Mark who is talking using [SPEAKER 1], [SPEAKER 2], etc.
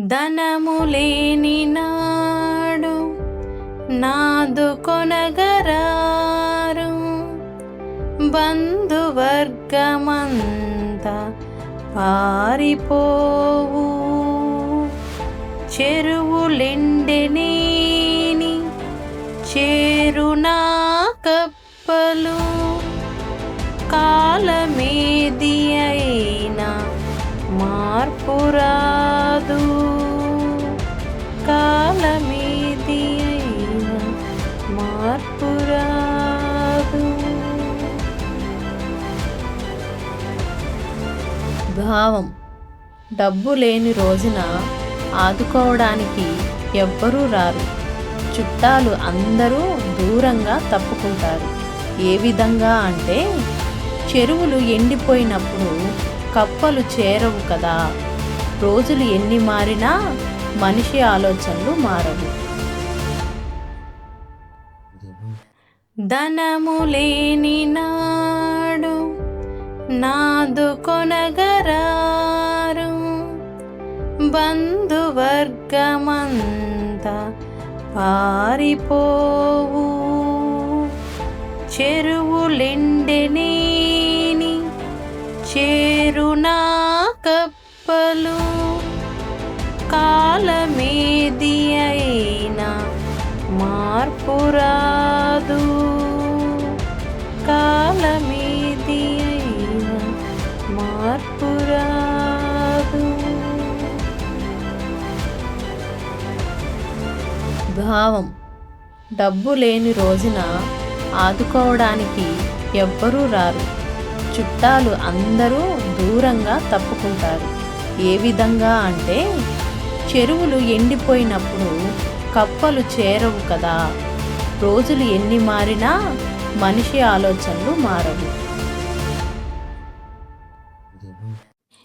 [SPEAKER 1] ధనము లేని నాడు నాదు కొనగరారు. బంధువర్గమంత పారిపోవు. చెరువులెండెనేని చేరునా కప్పలు. కాలమేది అయినా మార్పురా మార్పు రాదు భావం. డబ్బు లేని రోజున ఆదుకోవడానికి ఎవ్వరూ రారు. చుట్టాలు అందరూ దూరంగా తప్పుకుంటారు. ఏ విధంగా అంటే చెరువులు ఎండిపోయినప్పుడు కప్పలు చేరవు కదా. రోజులు ఎన్ని మారినా మనిషి ఆలోచనలు మారవు. ధనము లేని నాడు నాదు కొనగరారు. బంధువర్గమంత పారిపోవు. చెరువులెండెనేని చేరునా కప్పలు. కాలమేది అయినా మార్పురాదు మార్పు రాదు. భావం. డబ్బు లేని రోజున ఆదుకోవడానికి ఎవ్వరూ రారు. చుట్టాలు అందరూ దూరంగా తప్పుకుంటారు. ఏ విధంగా అంటే చెరువులు ఎండిపోయినప్పుడు కప్పలు చేరవు కదా. రోజులు ఎన్ని మారినా మనిషి ఆలోచనలు మారవు.